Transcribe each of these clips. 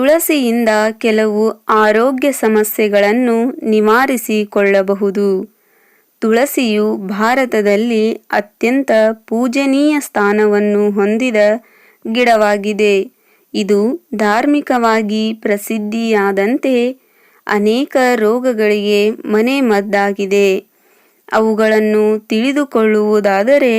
ತುಳಸಿಯಿಂದ ಕೆಲವು ಆರೋಗ್ಯ ಸಮಸ್ಯೆಗಳನ್ನು ನಿವಾರಿಸಿಕೊಳ್ಳಬಹುದು. ತುಳಸಿಯು ಭಾರತದಲ್ಲಿ ಅತ್ಯಂತ ಪೂಜನೀಯ ಸ್ಥಾನವನ್ನು ಹೊಂದಿದ ಗಿಡವಾಗಿದೆ. ಇದು ಧಾರ್ಮಿಕವಾಗಿ ಪ್ರಸಿದ್ಧಿಯಾದಂತೆ ಅನೇಕ ರೋಗಗಳಿಗೆ ಮನೆಮದ್ದಾಗಿದೆ. ಅವುಗಳನ್ನು ತಿಳಿದುಕೊಳ್ಳುವುದಾದರೆ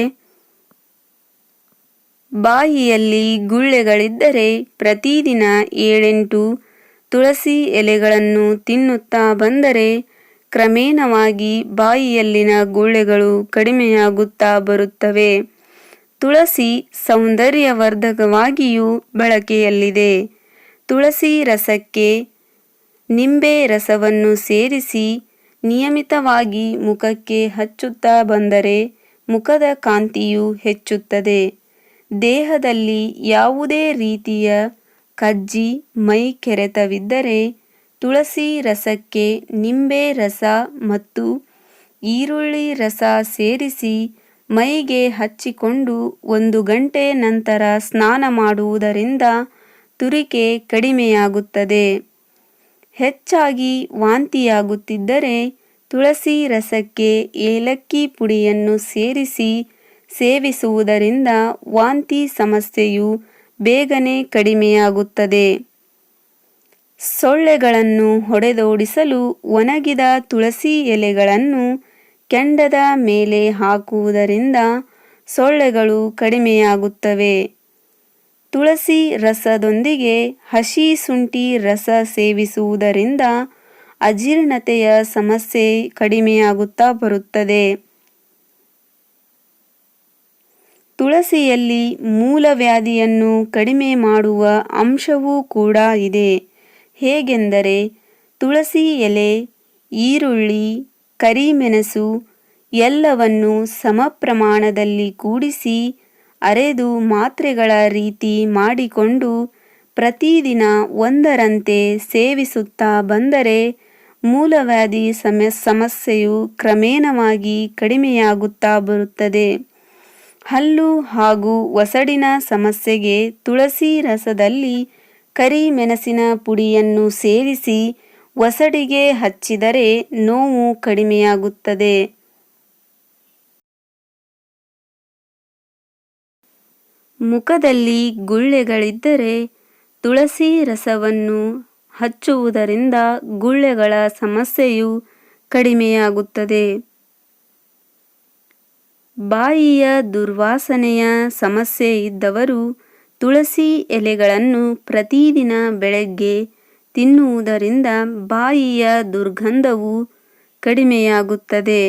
ಬಾಯಿಯಲ್ಲಿ ಗುಳ್ಳೆಗಳಿದ್ದರೆ ಪ್ರತಿದಿನ ಏಳೆಂಟು ತುಳಸಿ ಎಲೆಗಳನ್ನು ತಿನ್ನುತ್ತಾ ಬಂದರೆ ಕ್ರಮೇಣವಾಗಿ ಬಾಯಿಯಲ್ಲಿನ ಗುಳ್ಳೆಗಳು ಕಡಿಮೆಯಾಗುತ್ತಾ ಬರುತ್ತವೆ. ತುಳಸಿ ಸೌಂದರ್ಯವರ್ಧಕವಾಗಿಯೂ ಬಳಕೆಯಲ್ಲಿದೆ. ತುಳಸಿ ರಸಕ್ಕೆ ನಿಂಬೆ ರಸವನ್ನು ಸೇರಿಸಿ ನಿಯಮಿತವಾಗಿ ಮುಖಕ್ಕೆ ಹಚ್ಚುತ್ತಾ ಬಂದರೆ ಮುಖದ ಕಾಂತಿಯು ಹೆಚ್ಚುತ್ತದೆ. ದೇಹದಲ್ಲಿ ಯಾವುದೇ ರೀತಿಯ ಕಜ್ಜಿ, ಮೈ ಕೆರೆತವಿದ್ದರೆ ತುಳಸಿ ರಸಕ್ಕೆ ನಿಂಬೆ ರಸ ಮತ್ತು ಈರುಳ್ಳಿ ರಸ ಸೇರಿಸಿ ಮೈಗೆ ಹಚ್ಚಿಕೊಂಡು ಒಂದು ಗಂಟೆ ನಂತರ ಸ್ನಾನ ಮಾಡುವುದರಿಂದ ತುರಿಕೆ ಕಡಿಮೆಯಾಗುತ್ತದೆ. ಹೆಚ್ಚಾಗಿ ವಾಂತಿಯಾಗುತ್ತಿದ್ದರೆ ತುಳಸಿ ರಸಕ್ಕೆ ಏಲಕ್ಕಿ ಪುಡಿಯನ್ನು ಸೇರಿಸಿ ಸೇವಿಸುವುದರಿಂದ ವಾಂತಿ ಸಮಸ್ಯೆಯು ಬೇಗನೆ ಕಡಿಮೆಯಾಗುತ್ತದೆ. ಸೊಳ್ಳೆಗಳನ್ನು ಹೊಡೆದೋಡಿಸಲು ಒಣಗಿದ ತುಳಸಿ ಎಲೆಗಳನ್ನು ಕೆಂಡದ ಮೇಲೆ ಹಾಕುವುದರಿಂದ ಸೊಳ್ಳೆಗಳು ಕಡಿಮೆಯಾಗುತ್ತವೆ. ತುಳಸಿ ರಸದೊಂದಿಗೆ ಹಸಿ ಶುಂಠಿ ರಸ ಸೇವಿಸುವುದರಿಂದ ಅಜೀರ್ಣತೆಯ ಸಮಸ್ಯೆ ಕಡಿಮೆಯಾಗುತ್ತಾ ಬರುತ್ತದೆ. ತುಳಸಿಯಲ್ಲಿ ಮೂಲವ್ಯಾಧಿಯನ್ನು ಕಡಿಮೆ ಮಾಡುವ ಅಂಶವೂ ಕೂಡ ಇದೆ. ಹೇಗೆಂದರೆ, ತುಳಸಿ ಎಲೆ, ಈರುಳ್ಳಿ, ಕರಿಮೆಣಸು ಎಲ್ಲವನ್ನು ಸಮ ಪ್ರಮಾಣದಲ್ಲಿ ಕೂಡಿಸಿ ಅರೆದು ಮಾತ್ರೆಗಳ ರೀತಿ ಮಾಡಿಕೊಂಡು ಪ್ರತಿದಿನ ಒಂದರಂತೆ ಸೇವಿಸುತ್ತಾ ಬಂದರೆ ಮೂಲವ್ಯಾಧಿ ಸಮ ಸಮಸ್ಯೆಯು ಕ್ರಮೇಣವಾಗಿ ಕಡಿಮೆಯಾಗುತ್ತಾ ಬರುತ್ತದೆ. ಹಲ್ಲು ಹಾಗೂ ಒಸಡಿನ ಸಮಸ್ಯೆಗೆ ತುಳಸಿ ರಸದಲ್ಲಿ ಕರಿಮೆಣಸಿನ ಪುಡಿಯನ್ನು ಸೇರಿಸಿ ಒಸಡಿಗೆ ಹಚ್ಚಿದರೆ ನೋವು ಕಡಿಮೆಯಾಗುತ್ತದೆ. ಮುಖದಲ್ಲಿ ಗುಳ್ಳೆಗಳಿದ್ದರೆ ತುಳಸಿ ರಸವನ್ನು ಹಚ್ಚುವುದರಿಂದ ಗುಳ್ಳೆಗಳ ಸಮಸ್ಯೆಯು ಕಡಿಮೆಯಾಗುತ್ತದೆ. ಬಾಯಿಯ ದುರ್ವಾಸನೆಯ ಸಮಸ್ಯೆ ಇದ್ದವರು ತುಳಸಿ ಎಲೆಗಳನ್ನು ಪ್ರತಿದಿನ ಬೆಳಗ್ಗೆ ತಿನ್ನುವುದರಿಂದ ಬಾಯಿಯ ದುರ್ಗಂಧವು ಕಡಿಮೆಯಾಗುತ್ತದೆ.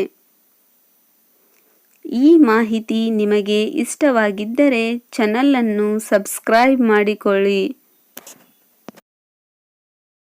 ಈ ಮಾಹಿತಿ ನಿಮಗೆ ಇಷ್ಟವಾಗಿದ್ದರೆ ಚಾನಲನ್ನು ಸಬ್ಸ್ಕ್ರೈಬ್ ಮಾಡಿಕೊಳ್ಳಿ.